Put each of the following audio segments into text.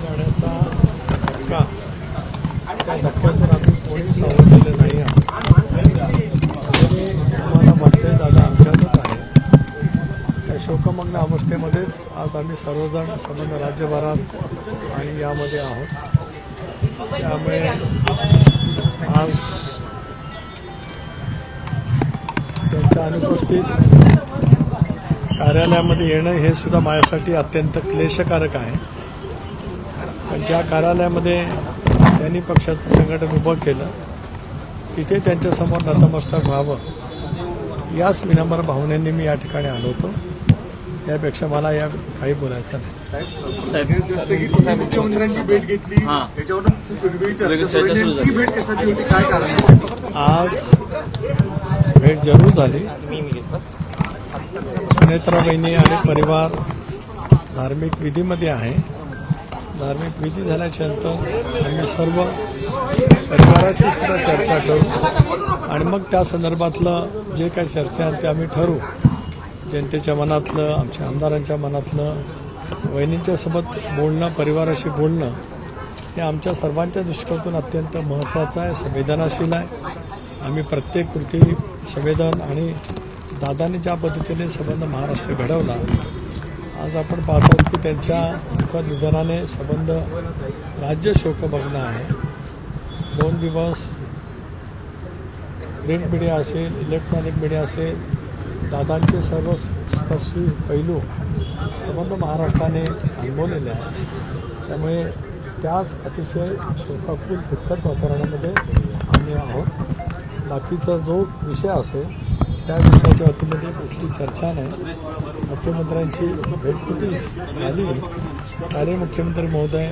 जाण्याचा धक्का त्या धक्क्यातून आम्ही कोणी सावरलेलं नाही आहोत आणि आम्हाला वाटतंय दादा आमच्यातच आहे त्या शोकमग्न अवस्थेमध्येच आज आम्ही सर्वजण संबंध राज्यभरात आणि यामध्ये आहोत. त्यामुळे आज त्यांच्या अनुपस्थित कार्यालयामध्ये येणं हे सुद्धा माझ्यासाठी अत्यंत क्लेशकारक आहे. पण ज्या कार्यालयामध्ये त्यांनी पक्षाचं संघटन उभं केलं तिथे त्यांच्यासमोर नतमस्तक व्हावं याच विनम्र भावनेने मी या ठिकाणी आलो होतो. यापेक्षा मला या काही बोलायचं नाही मुख्यमंत्र्यांची भेट घेतली. त्याच्यावरून खूप वेगवेगळी चर्चा वेगळी सुरू चर्चा आहे. सुरू नेमकी झाली. भेट कशाची होती काय कारण आहे? आज भेट जरूर झाली सुनेत्रा बहिणी आणि परिवार धार्मिक विधीमध्ये आहे धार्मिक विधी झाल्याच्यानंतर आम्ही सर्व परिवाराशी सुद्धा चर्चा करू आणि मग त्या संदर्भातलं जे काही चर्चा आहे ते आम्ही ठरवू जनतेच्या मनातलं आमच्या आमदारांच्या मनातलं वहिनींच्या सोबत बोलणं परिवाराशी बोलणं हे आमच्या सर्वांच्या दृष्टिकोनातून अत्यंत महत्त्वाचं आहे संवेदनाशील आहे. आम्ही प्रत्येक कृती संवेदन आणि दादाने ज्या पद्धतीने संबंध महाराष्ट्र घडवला आज आपण पाहतो की त्यांच्या दुःखद निधनाने संबंध राज्य शोकभग्न आहे. दोन दिवस प्रिंट मीडिया असेल इलेक्ट्रॉनिक मीडिया असेल दादांचे सर्व स्पर्शी पैलू संबंध महाराष्ट्राने अनुभवलेले आहेत. त्यामुळे त्याच अतिशय शोकाकुल दुःखद वातावरणामध्ये आम्ही आहोत. बाकीचा जो विषय असेल त्या विषयाच्या वतीमध्ये कुठली चर्चा नाही. मुख्यमंत्र्यांची भेटकुटी झाली. कालही मुख्यमंत्री महोदय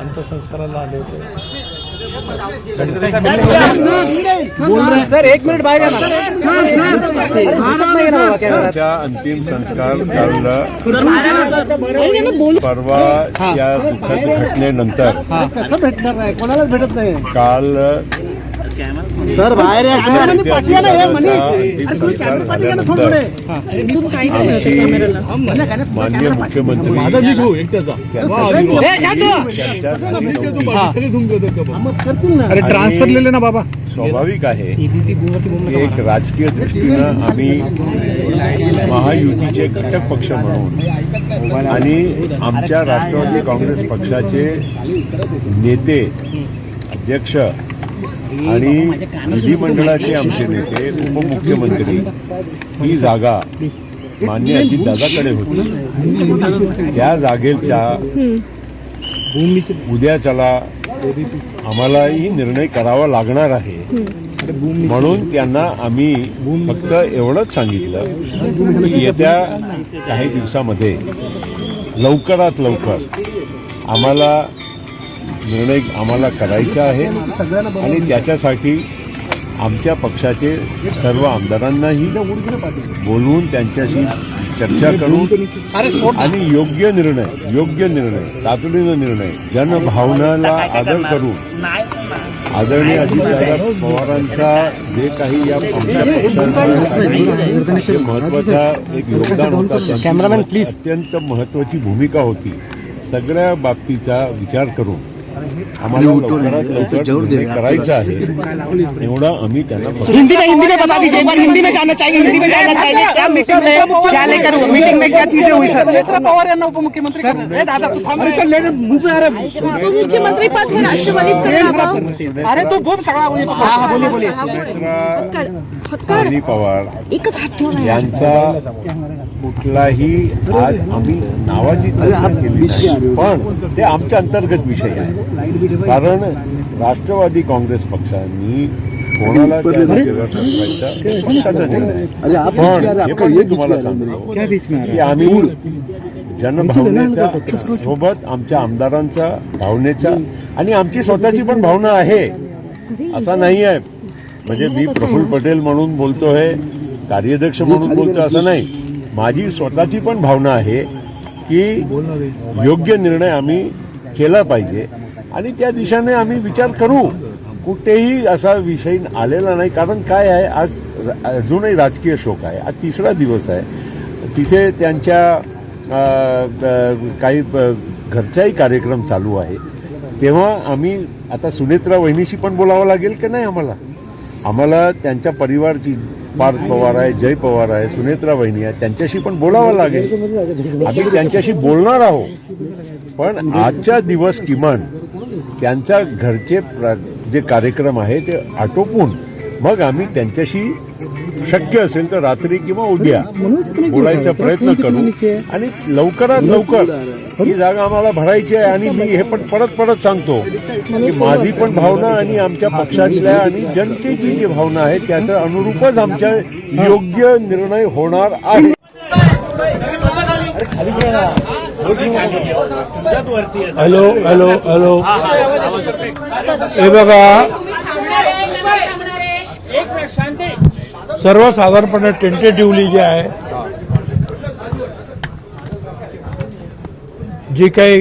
अंत्यसंस्काराला आले होते. सर एक मिनिट बाहेर त्यांच्या अंतिम संस्कार काल परवा या दुःखद घटनेनंतर. कसं भेटणार नाही? कोणालाच भेटत नाही. काल सर बाहेर या माननीय मुख्यमंत्री नव्हती. अरे ट्रान्सफर लिहिले ना बाबा स्वाभाविक आहे एक राजकीय दृष्टीनं आम्ही महायुतीचे घटक पक्ष म्हणून आणि आमच्या राष्ट्रवादी काँग्रेस पक्षाचे नेते अध्यक्ष आणि विधिमंडळाचे आमचे नेते उपमुख्यमंत्री ही जागा मान्य अजितदादाकडे होती. त्या जागेच्या उद्याच्याला आम्हालाही निर्णय करावा लागणार आहे. म्हणून त्यांना आम्ही फक्त एवढंच सांगितलं की येत्या काही दिवसामध्ये लवकरात लवकर आम्हाला निर्णय आम्हाला करायचा आहे आणि त्याच्यासाठी आमच्या पक्षाचे सर्व आमदारांनाही बोलवून त्यांच्याशी चर्चा करून आणि योग्य निर्णय योग्य निर्णय तातडीनं निर्णय जनभावनाला आदर करून आदरणीय अजितदादा पवारांचा जे काही या आमच्या पक्षाचा महत्त्वाचा एक योगदान होता अत्यंत महत्वाची भूमिका होती. सगळ्या बाबतीचा विचार करून आम्हाला करायचा आहे. एवढा आम्ही त्यांना हिंदी में हिंदी में बता दीजिए एक बार हिंदी में जानना चाहिए हिंदी में जानना चाहिए। क्या मीटिंग में क्या लेकर हुआ मीटिंग में क्या चीजें हुई सर नेत्रा पवार यांना उपमुख्यमंत्री उपमुख्यमंत्री पद हे राष्ट्रवादीच अरे तू खूप सगळा पवार. एकच हात ठेवला यांचा कुठलाही आज आम्ही नावाची चर्चा केली नाही. पण ते आमच्या अंतर्गत विषय आहे. कारण राष्ट्रवादी काँग्रेस पक्षांनी कोणाला पक्षाचा निर्णय. आहे. पण हे तुम्हाला सांगतो की आम्ही जनभावनेच्या सोबत आमच्या आमदारांचा भावनेच्या आणि आमची स्वतःची पण भावना आहे. असा नाही आहे. म्हणजे मी प्रफुल्ल पटेल म्हणून बोलतोय कार्याध्यक्ष म्हणून बोलतोय असं नाही. माझी स्वतःची पण भावना आहे की योग्य निर्णय आम्ही केला पाहिजे. आणि त्या दिशेने आम्ही विचार करू. कुठेही असा विषय आलेला नाही. कारण काय आहे आज अजूनही राजकीय शोक आहे. आज तिसरा दिवस आहे. तिथे त्यांच्या काही घरचाही कार्यक्रम चालू आहे. तेव्हा आम्ही आता सुनेत्रा वहिनीशी पण बोलावं लागेल की नाही आम्हाला? आम्हाला त्यांच्या परिवारची पार्थ पवार आहे जय पवार आहे सुनेत्रा वहिनी आहे त्यांच्याशी पण बोलावं लागेल. आम्ही त्यांच्याशी बोलणार आहोत. पण आजच्या दिवस किमान त्यांच्या घरचे जे कार्यक्रम आहे ते आटोपून मग आम्ही त्यांच्याशी शक्य असेल तर रात्री किंवा उद्या बोलायचा प्रयत्न करू आणि लवकरात लवकर ही जागा आम्हाला भरायची आहे आणि मी हे पण परत परत सांगतो की माझी पण भावना आणि आमच्या पक्षातल्या आणि जनतेची जी भावना आहे त्याच्या अनुरूपच आमच्या योग्य निर्णय होणार आहे. Hello hello hello. हे बघा. सर्वसाधारणपणे टेंटेटिव्हली जे आहे जे काही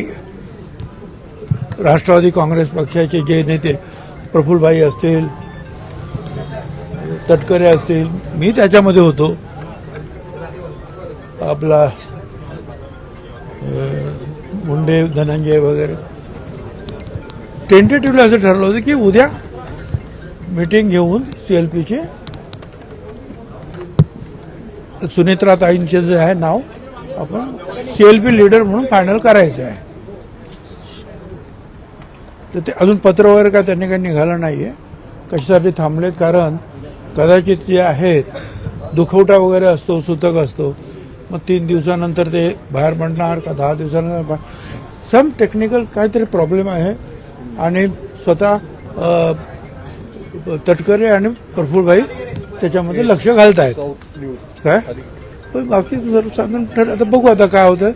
राष्ट्रवादी काँग्रेस पक्षाचे जे नेते प्रफुल्लभाई असतील तटकरे असतील मी त्याच्यामध्ये होतो. आपला मुंडे धनंजय वगैरे. टेंटेटिव्हली असं ठरलं होतं की उद्या मीटिंग घेऊन सी एल पीचे सुनेत्रा ताईंचे जे आहे नाव आपण सी एल पी लीडर म्हणून फायनल करायचं आहे. तर ते अजून पत्र वगैरे काय त्यांनी काही निघालं नाही आहे कशासाठी थांबलेत? कारण कदाचित जे आहेत दुखवटा वगैरे असतो सुतक असतो. मग तीन दिवसानंतर ते बाहेर पडणार का? दहा दिवसानंतर सम टेक्निकल काहीतरी प्रॉब्लेम आहे. आणि स्वतः तटकरे आणि प्रफुल्लभाई त्याच्यामध्ये लक्ष घालतायत. काय? पण बाकी जर साधारण ठर आता बघू आता काय होतं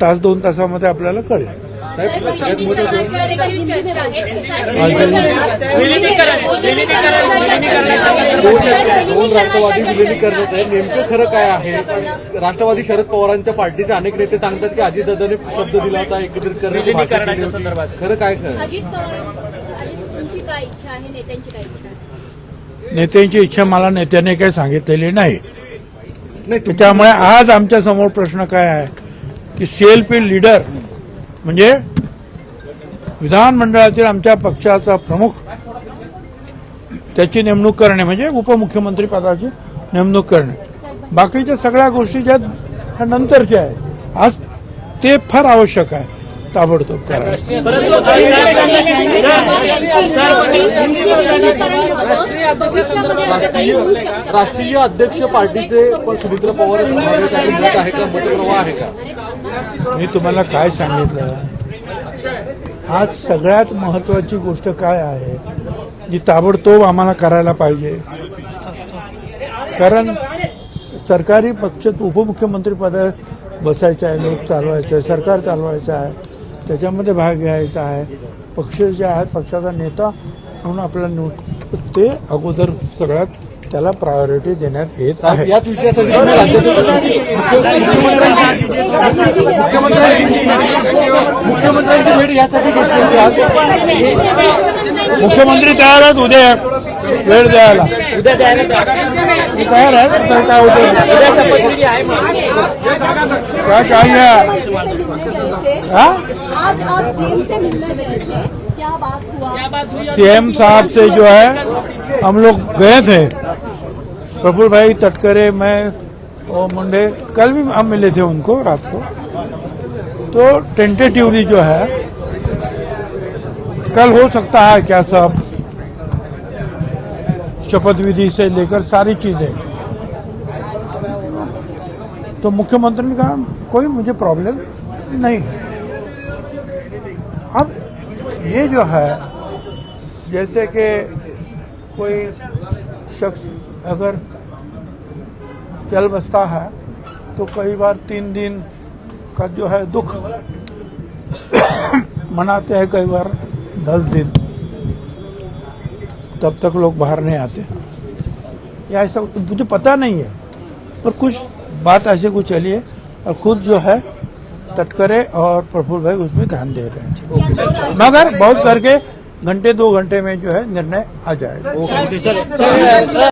तास दोन तासामध्ये आपल्याला कळेल दोन राष्ट्रवादी विलिनीकरणाचं आहे नेमकं खरं काय आहे राष्ट्रवादी शरद पवारांच्या पार्टीचे अनेक नेते सांगतात की अजितदादांनी शब्द दिला होता एकत्रित करण्याच्या संदर्भात खरं काय खरं अजित पवार अजित काय इच्छा आहे नेत्यांची काय इच्छा आहे नेत्यांची इच्छा मला नेत्याने काही सांगितलेली नाही नाही त्यामुळे आज आमच्यासमोर प्रश्न काय आहे की सीएलपी लीडर म्हणजे विधानमंडळातील आमच्या पक्षाचा प्रमुख त्याची नेमणूक करणे म्हणजे उपमुख्यमंत्री पदाची नेमणूक करणे बाकीच्या सगळ्या गोष्टी ज्या ह्या नंतरच्या आहेत आज ते फार आवश्यक आहे ताबडतोब करायला राष्ट्रीय अध्यक्ष पार्टीचे पण सुमित्रा पवार आहे का मतप्रवाह आहे का? मी तुम्हाला काय सांगितलं? आज सगळ्यात महत्वाची गोष्ट काय आहे? जी ताबडतोब आम्हाला करायला पाहिजे. कारण सरकारी पक्ष उपमुख्यमंत्री पदात बसायचं आहे लोक चालवायचं आहे सरकार चालवायचं आहे त्याच्यामध्ये भाग घ्यायचा आहे. पक्ष जे आहेत पक्षाचा नेता म्हणून आपल्याला निवड ते अगोदर सगळ्यात त्याला प्रायोरिटी देण्यात येत आहे. याच विषयासाठी मुख्यमंत्र्यांची भेट यासाठी घेतली होती आज मुख्यमंत्री तयार आहेत उद्या. वेळ द्यायला. उद्या तयार आहे तर काय होतं उद्या शपथविधी आहे क्या हाँ? आज आप सीएम से मिलने गए थे क्या बात हुआ? सीएम साहब से जो है हम लोग गए थे। प्रफुल भाई तटकरे मैं और मुंडे कल भी हम मिले थे उनको रात को। तो टेंटेटिवली जो है कल हो सकता है क्या सब? शपथ विधि से लेकर सारी चीज़ें। तो मुख्यमंत्री ने कहा कोई मुझे प्रॉब्लम नहीं है। ये जो है, जैसे कि कोई शख्स अगर चल बसता है तो कई बार तीन दिन का जो है दुख मनाते हैं, कई बार दस दिन। तब तक लोग बाहर नहीं आते या ऐसा मुझे पता नहीं है, पर कुछ बात ऐसे कुछ चलिए और खुद जो है तटकरे और प्रफुल्ल भाई उसमें ध्यान दे रहे हैं। मगर बहुत करके घंटे दो घंटे में जो है निर्णय आ जाएगा।